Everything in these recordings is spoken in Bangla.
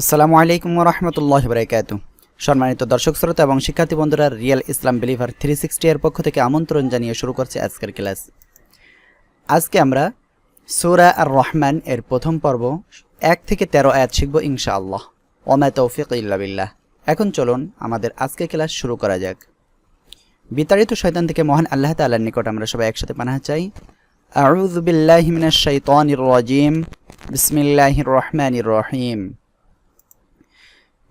আসসালামু আলাইকুম রহমতুল্লাহ বরাকাত সম্মানিত দর্শক শ্রোতা এবং শিক্ষার্থী বন্ধুরা real Islam believer three sixty এর পক্ষ থেকে আমন্ত্রণ জানিয়ে শুরু করছে আজকের ক্লাস। আজকে আমরা সুরা আর রহমান এর প্রথম পর্ব, এক থেকে তেরো আয়াত শিখব ইনশাআল্লাহ। ওমা তৌফিক ইল্লা বিল্লাহ। এখন চলুন আমাদের আজকে ক্লাস শুরু করা যাক। বিতাড়িত শয়তান থেকে মহান আল্লাহ তাআলার নিকট আমরা সবাই একসাথে পানাহা চাই। আউযু বিল্লাহি মিনাশ শাইতানির রাজিম। বিসমিল্লাহির রহমানির রহিম।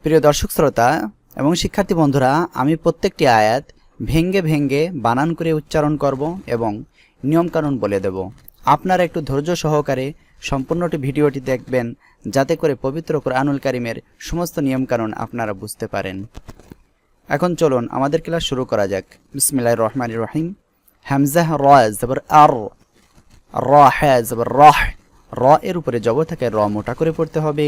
প্রিয় দর্শক শ্রোতা এবং শিক্ষার্থী বন্ধুরা, আমি প্রত্যেকটি আয়াত ভেঙ্গে ভেঙ্গে বানান করে উচ্চারণ করব এবং নিয়মকানুন বলে দেব। আপনারা একটু ধৈর্য সহকারে সম্পূর্ণটি ভিডিওটি দেখবেন, যাতে করে পবিত্র কোরআনুল কারিমের সমস্ত নিয়মকানুন আপনারা বুঝতে পারেন। এখন চলুন, আমাদের ক্লাস শুরু করা যাক। বিসমিল্লাহ রহমান রহিম। হামজাহ র, জবর, আর। র, হ্যা, জবর, রহ। র এর উপরে জবর থাকে র মোটা করে পড়তে হবে।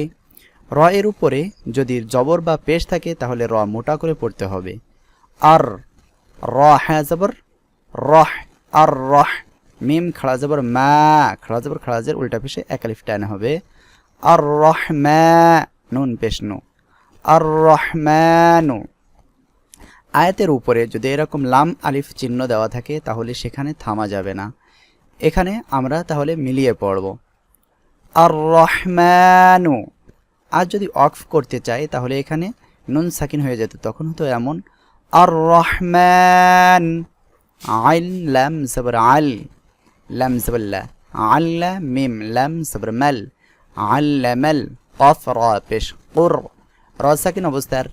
র এর উপরে যদি জবর বা পেশ থাকে, তাহলে র মোটা করে পড়তে হবে। আর র হ্যাঁ জবর, রহ, আর রহ, মিম খাড়া জবর, মা খাড়া জবর খাড়াজের উল্টা পেশে একালিফ টান হবে। আর রহ ম্যা নুন পেশ নু। আর রহমানু আয়াতের উপরে যদি এরকম লাম, আলিফ, চিহ্ন দেওয়া থাকে, তাহলে সেখানে থামা যাবে না। এখানে আমরা তাহলে মিলিয়ে পড়ব। আর রহমানু আর যদি অফ করতে চাই তাহলে এখানে নুন সাকিন হয়ে যেত। তখন হতো এমন আর রহমান আইল লাম সবর আল, লাম সবল্লা আল্লা মিম লাম সবর মাল আল্লামাল কফ র পেশ কুর। র সাকিন অবস্থার,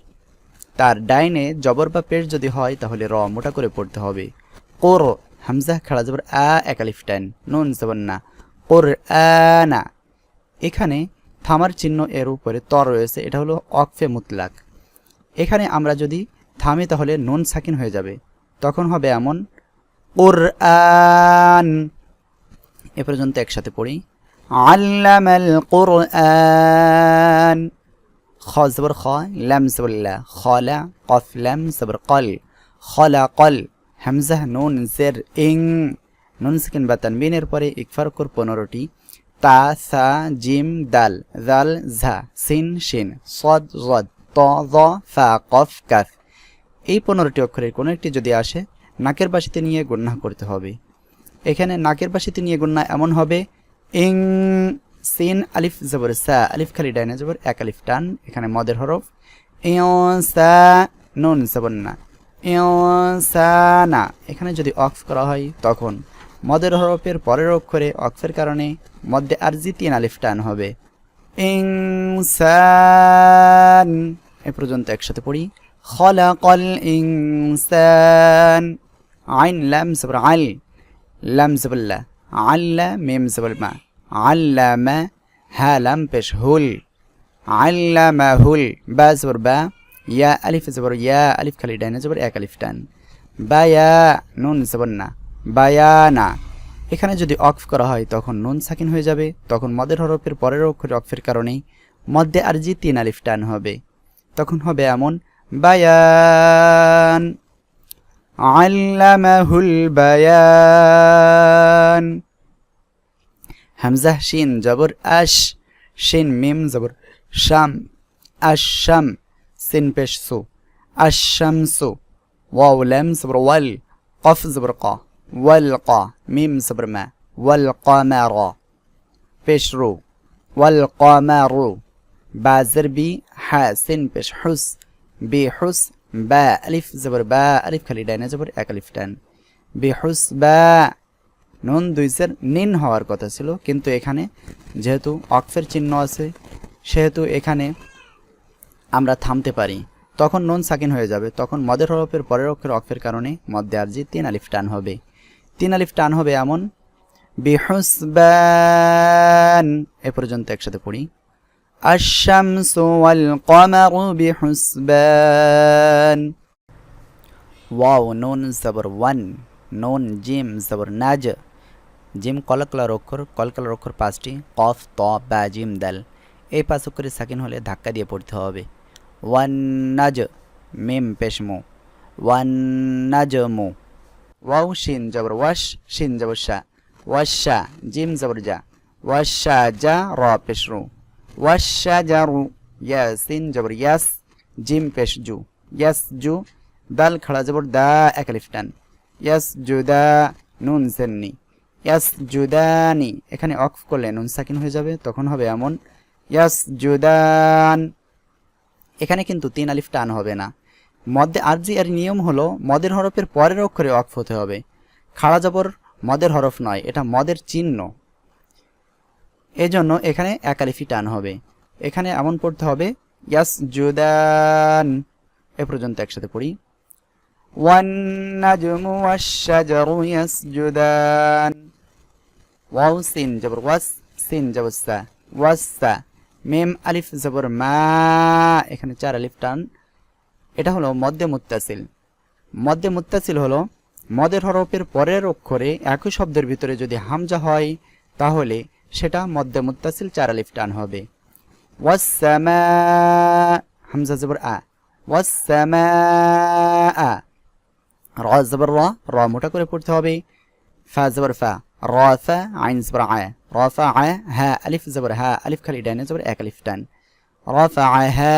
তার ডাইনে জবর বা পেশ যদি হয়, তাহলে র মোটা করে পড়তে হবে। কোর, হামজা, খেলা জবর আ একালিফ টাইন, নুন জবর না। কোর আনা এখানে থামার চিহ্ন এর উপরে ত রয়েছে, এটা হলো অকফে মুতলাক। এখানে আমরা যদি থামি তাহলে নুন সাকিন হয়ে যাবে। তখন হবে এমন, কোরআন এ পর্যন্ত একসাথে পড়ি। আল্লামাল কোরআন খ জবর খ, লাম জবরলা খলা, কফ, লাম জবর কল। খলা, কল, হামজাহ, নুন, জের, ইং। নুন সাকিন বা তানবিনের পরে ইকফার ইকফারকুর পনেরোটি। তা, সা, জিম, দাল, জাল, ঝা, সিন, শিন, সদ, জদ, ত, জ ফা কফ, কাফ। এই পনেরোটি অক্ষরের কোনো একটি যদি আসে, নাকের বাসিতে নিয়ে গণ্যা করতে হবে। এখানে নাকের বাসিতে নিয়ে গণ্যা এমন হবে, ইং, সিন, আলিফ, জবর, সা, আলিফ খালি ডাইনে জবর, এক আলিফ টান, এখানে মদের হরফ। ইয়, সা, নুন, জবর না। ইয়, সা, না। এখানে যদি অক্স করা হয়, তখন। মদের হরফের পরের অক্ষরে অক্ষের কারণে মধ্যে আরজি তিন আলিফ টান হবে। ইনসান। এ পর্যন্ত একসাথে পড়ি। খলাকল ইনসান। আইন, লাম সবর আল। লাম সবল্লা আল্লা, মিম সবল মা। আল্লামা হা, লাম, পেশ, হুল। আল্লামা হুল। বা সবর বা। ইয়া, আলিফ, জবর, ইয়া, আলিফ, খালি, ডাইনে জবর, এক আলিফ টান। বায়া নুন, জবর, না। বায়ানা। এখানে যদি অক্ফ করা হয়, তখন নুন সাকিন হয়ে যাবে। তখন মদের হরফের পরের অক্ষরে অক্ফের কারণেই মধ্যে আর জি তিন আলিফ টান হবে। তখন হবে এমন, বায়ান। আল্লামাহুল বায়ান। হামজাহ শিন, জবর আশ। শিন, মিম, জবর শাম। আশাম সিন, পেশ, সু। আশামসু ওয়াও, লাম, জবর ওয়াল। কফ, জবর ক। والقى ميم صبر ما والقمر بشرو والقمر بازر بي حاسن بش حس بحس با ألف زبر با ألف খালি ডাইনে জবর এক আলিফ টান বিহুস বা নুন দুইসের নিন হওয়ার কথা ছিল কিন্তু এখানে যেহেতু অক্ফের চিহ্ন আছে সেহেতু এখানে আমরা থামতে পারি তখন নুন সাকিন হয়ে যাবে তখন মদের হরফের পরের অক্ষের অক্ষের কারণে মধ্যে আরজি তিন আলিফ টান হবে তিন আলিফ টান হবে এমন। বিহুসবান। এ পর্যন্ত একসাথে পড়ি। ওয়াও ওয়ান জিম জিম অক্ষর অক্ষর পাঁচটি, কফ জিম এই পাঁচ সাকিন হলে ধাক্কা দিয়ে পড়তে হবে। ওয়ান নাজ মিম, পেশমু। ওয়ান নাজ মু ওয়াও শিন জবর, ওয়াশ শিন জবর শা, ওয়াশা জিম জবর জা, ওয়াশা জা র পেশ রু, ওয়াশা জারু ইয়াসিন জবর, ইয়াস জিম পেশ জু, ইয়াস জু, দাল খাড়া জবর দা এক আলিফ টান, ইয়াস জুদা নুন সেননি, ইয়াস জুদানি এখানে অফ করলে নুন সাকিন হয়ে যাবে, তখন হবে এমন, ইয়াস জুদান এখানে কিন্তু তিন আলিফ টান হবে না। মধ্যে আরজি এর নিয়ম হলো মদের হরফের পরের অক্ষরে অক্ফ হতে হবে খাড়া জবর মদের হরফ নয় এটা মদের চিহ্ন এজন্য এখানে এক আলিফি টান হবে এখানে এমন পড়তে হবে ইয়াস জুদান এ পর্যন্ত একসাথে পড়ি والنجم والشجر يسجدان واو سين جبر واس سين جبر سا ওয়াসা মেম আলিফ জবর মা এখানে চার আলিফ টান এটা হলো মধ্যে মুত্তাসিল। মধ্যে মুত্তাসিল হলো মদের হরফের পরের অক্ষরে একই শব্দের ভিতরে যদি হামজা হয়, তাহলে সেটা মধ্যে মুত্তাসিল চার আলিফ টান হবে। ওয়াসামা হামজা জবর আ। ওয়াসামা আ র জবর র র মোটা করে পড়তে হবে। ফা জবর ফা, র ফা, আইন জবর আয় র ফা আয় হা, আলিফ জবর হা, আলিফ খালি ডাইনে জবর এক আলিফ টান। র আয় হা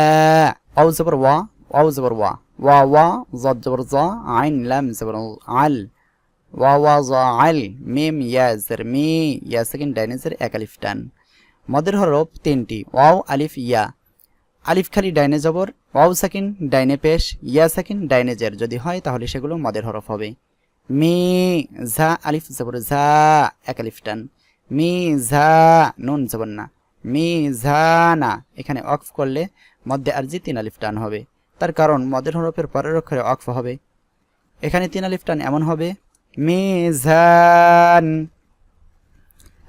অউ জবর ওয়া অউ জবর ওয়া। ওয়া ওয়া, জদ জবর জ, আইন, লাম জবর আল ওয়া ওয়া, জ, আল, মিম, ইয়া, জের, মি, ইয়া, সেকেন্ড, ডাইনে, জের, এক, আলিফ, টান। মদের হরফ তিনটি, ওয়াও, আলিফ, ইয়া। আলিফ খালি ডাইনে জবর, ওয়াও সাকিন ডাইনে পেশ, ইয়া সাকিন ডাইনে জের। যদি হয় তাহলে সেগুলো মদের হরফ হবে। মি, ঝা, আলিফ জবর, ঝা, এক, আলিফ, টান। মি, ঝা, নুন জবর না। মি, ঝা, না। এখানে অক্ফ করলে মধ্যে আরজি তিন, আলিফ, টান হবে। তার কারণ মদের হরফের পরের অক্ষরে অক্ফ হবে এখানে তিন আলিফ টান এমন হবে মি ঝান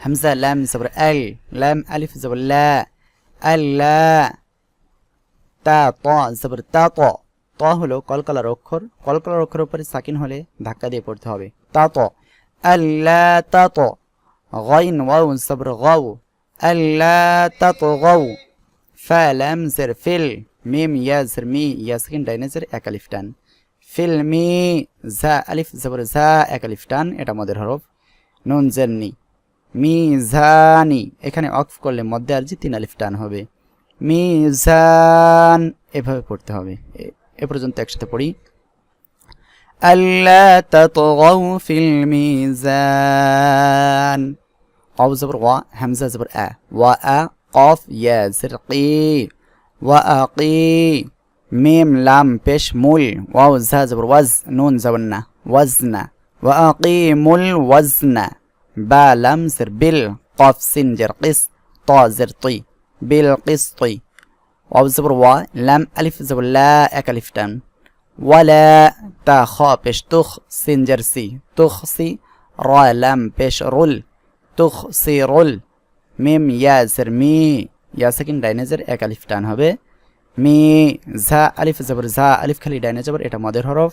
হামজা লাম জবর আল লাম আলিফ জবর লা আল্লা তা ত জবর তা ত ত হলো কলকলার অক্ষর কলকলার অক্ষর উপরে সাকিন হলে ধাক্কা দিয়ে পড়তে হবে তা ত আল্লা তা ত غين واو صبر غو ألا تطغوا فلم زر فل ميم يا মি يا ডাইনেজের একালিফ টান فيلمي ঝা আলিফ زبر ঝা একালিফ টান এটা حروف হরফ নুন জেননি মিজানি এখানে অক্স করলে মধ্যে আরজি তিন আলিফ টান হবে মিজান এভাবে পড়তে হবে এ পর্যন্ত একসাথে পড়ি আল্লা তাতগাউ ফিল মিজান অব জবর ওয়া হামজা জবর আ ওয়া আ কফ ইয়া রকি وأقي ميم لام بيش مول. واو زا زبر وز. نون زبرنا. واقي وأقيم الوزن با لم زر بل قف سنجر قس. طا زر طي. بالقسط واو زبر وا. لام ألف زبر لا أكلف تن. ولا تا خا بيش تخ. سنجر سي. تخ سي. را لام بيش رول. تخ سي رول. ميم يا زر مي. ইয়া সেকেন্ড ডাইনেজের এক আলিফ টান হবে মি ঝা আলিফ জবর ঝা আলিফ খালি ডাইনে জবর এটা মদের হরফ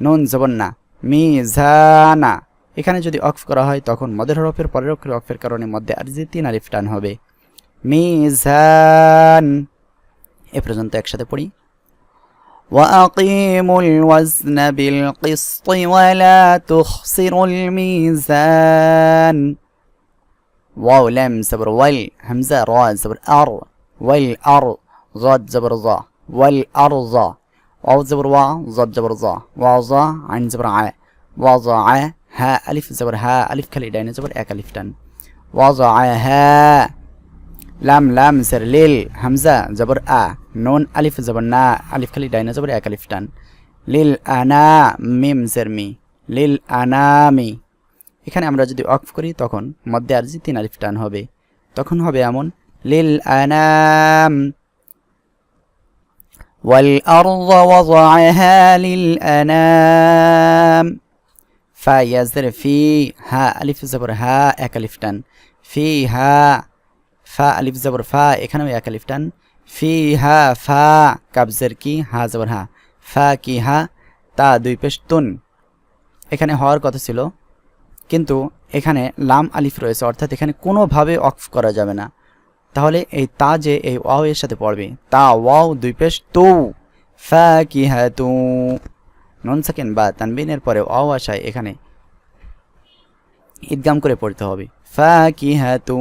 নুন জবর না মি ঝা না এখানে যদি অক্ফ করা হয় তখন মদের হরফের পরের অক্ষরে অক্ফের কারণে মধ্যে আর যে তিন আলিফ টান হবে মি ঝান এ পর্যন্ত একসাথে পড়ি وأقيموا الوزن بالقسط ولا تخسروا الميزان واو لام زبر ول همزة را زبر أر والأر ضاد زبر ظا والأرض واو زبر وا ضاد زبر ظا. زا عين زبر ع. وضع ها ألف زبر ها ألف كالإدين زبر إيك ألف دن. وضعها لام لام سر ليل همزة زبر آ. نون ألف زبر نا ألف كالإدين زبر إيك ألف ليل أنا ميم أنا مي. এখানে আমরা যদি অফ করি তখন মধ্যে আরজি তিন আলিফ টান হবে তখন হবে এমন লিল আনাম والأرض وضعها للأنام فا يزر في ها ألف زبر ها এক আলিফ টান فيها ফা আলিফ জবর ফা এখানেও এক আলিফ টান ফি হা ফা কাবজের কি হা জবর হা ফা কি হা তা দুই পেশ তুন এখানে হওয়ার কথা ছিল কিন্তু এখানে লাম আলিফ রয়েছে, অর্থাৎ এখানে কোনোভাবে অফ করা যাবে না। তাহলে এই তা যে এই ওয়াও এর সাথে পড়বে, তা ওয়াও দুই পেশ তু ফা কি হা তু নন সেকেন্ড বা তানবিনের পরে ওয়াও আসায় এখানে ঈদগাম করে পড়তে হবে। ফা কি হা তু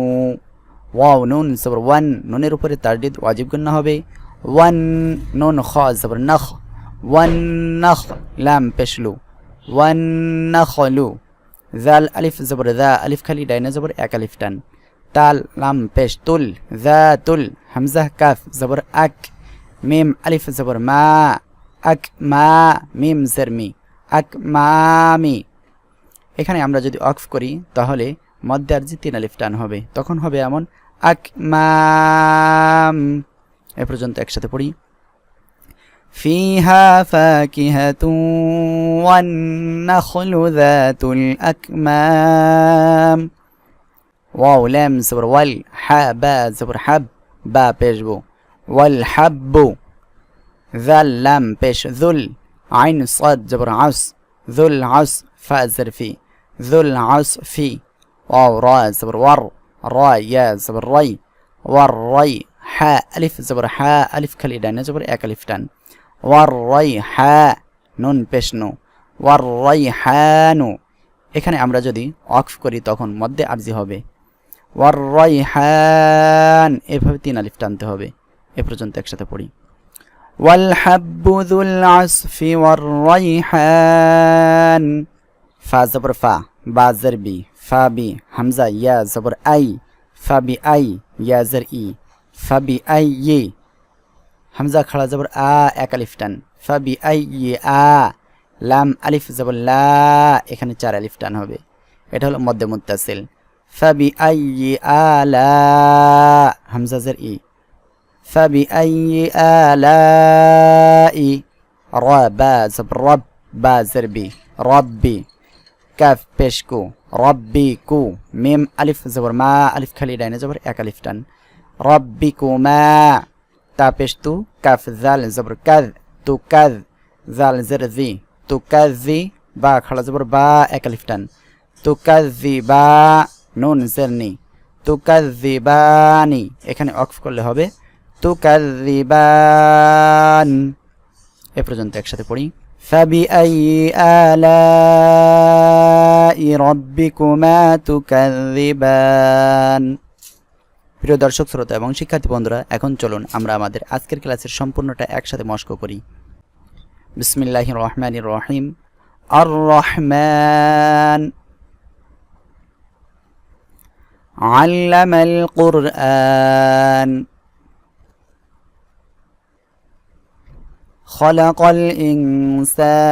ওয়াও, নুন, জবর ওয়ান, নুনের উপরে তারডিদ ওয়াজিব গুন্না হবে। ওয়ান, নুন, খ, জবর নখ। ওয়ান, নখ, লাম পেশলু ওয়ান নখলু জাল আলিফ জবর, জা আলিফ খালি, ডাইনে জবর, এক আলিফ টান। তাল, লাম, পেশ, তুল, জা, তুল, হামজা, কাফ, জবর, আক। মিম, আলিফ জবর, মা, আক, মা, মিম জেরমি আক মামি এখানে আমরা যদি অক্ফ করি, তাহলে মধ্যে আর যে তিন আলিফ টান হবে। তখন হবে এমন, আক মাম এ পর্যন্ত একসাথে পড়ি। فيها فاكهة والنخل ذات الأكمام. واو لام زبر وال حا با زبر حب با بيجبو والحب ذا لام بيش ذل عين صاد زبر عس ذو العس فا زرفي ذو العس في. واو را زبر ور را يا زبر ري والري حاء ألف زبر حاء ألف كالإدان زبر এক ওয়ার হ্যা নুন পেশনু। ওয়ার এখানে আমরা যদি অক্ফ করি, তখন মধ্যে আরজি হবে। ওয়ার রয় এভাবে তিন আলিফ টানতে হবে। এ পর্যন্ত একসাথে পড়ি। ওয়াল ওয়ার ফা ফা, বা বি হামজা, ইয়া জবর আই, ফা আই, ইয়া জের ই, ফা বি আই, ই। হামজা খাড়া জবর আ, এক আলিফ টান। ফাবি আই আ, লাম আলিফ জবর লা, এখানে চার আলিফ টান হবে। এটা হলো মধ্যে মুত্তাসিল। ফাবি আই আলা হামজা জের ই। ফাবি আই আলা ই, র, বা জবর রব, বা জের বি। রব্বি, কাফ পেশ কু। রব্বি কু, মিম আলিফ জবর মা, আলিফ খালি ডাইনে জবর এক আলিফ টান। রব্বি কুমা تا پیش تو کف زال زبر کذ تو کذ زال زر زی تو کذی با خلا زبر با এক আলিফ টান তো কাজি বা নুন জেরনি তো কাজি বানি এখানে অক্ফ করলে হবে তো কাজি বান এ পর্যন্ত একসাথে পড়ি فبأي آلاء ربكما تكذبان প্রিয় দর্শক শ্রোতা এবং শিক্ষার্থী বন্ধুরা এখন চলুন আমরা আমাদের আজকের ক্লাসের সম্পূর্ণটা একসাথে মস্ক করি বিসমিল্লাহ রহমান রহিম আর রহমান علم القرآن خلق الإنسان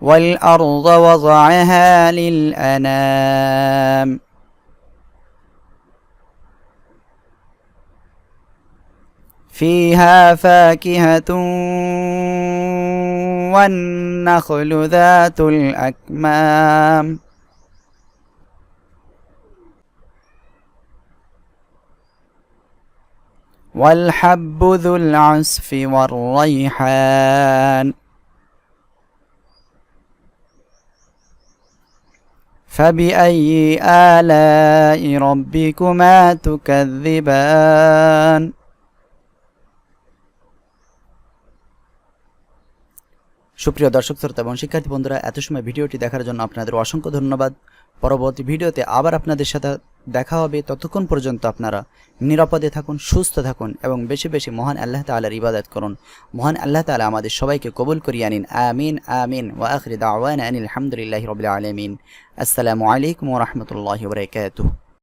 والأرض وضعها للأنام. فيها فاكهة والنخل ذات الأكمام. والحب ذو العصف والريحان. فبأي آلاء ربكما تكذبان সুপ্রিয় দর্শক শ্রোতা এবং শিক্ষার্থী বন্ধুরা এত সময় ভিডিওটি দেখার জন্য আপনাদের অসংখ্য ধন্যবাদ পরবর্তী ভিডিওতে আবার আপনাদের সাথে দেখা হবে ততক্ষণ পর্যন্ত আপনারা নিরাপদে থাকুন, সুস্থ থাকুন এবং বেশি বেশি মহান আল্লাহ তালার ইবাদত করুন। মহান আল্লাহ তালা আমাদের সবাইকে কবুল করিয়ে আনিন আমিন আমিন ওয়া আওয়ান আনিল হামদুলিল্লাহি রবিআ আলমিন। আসসালামু আলাইকুম ওয়া বরকাত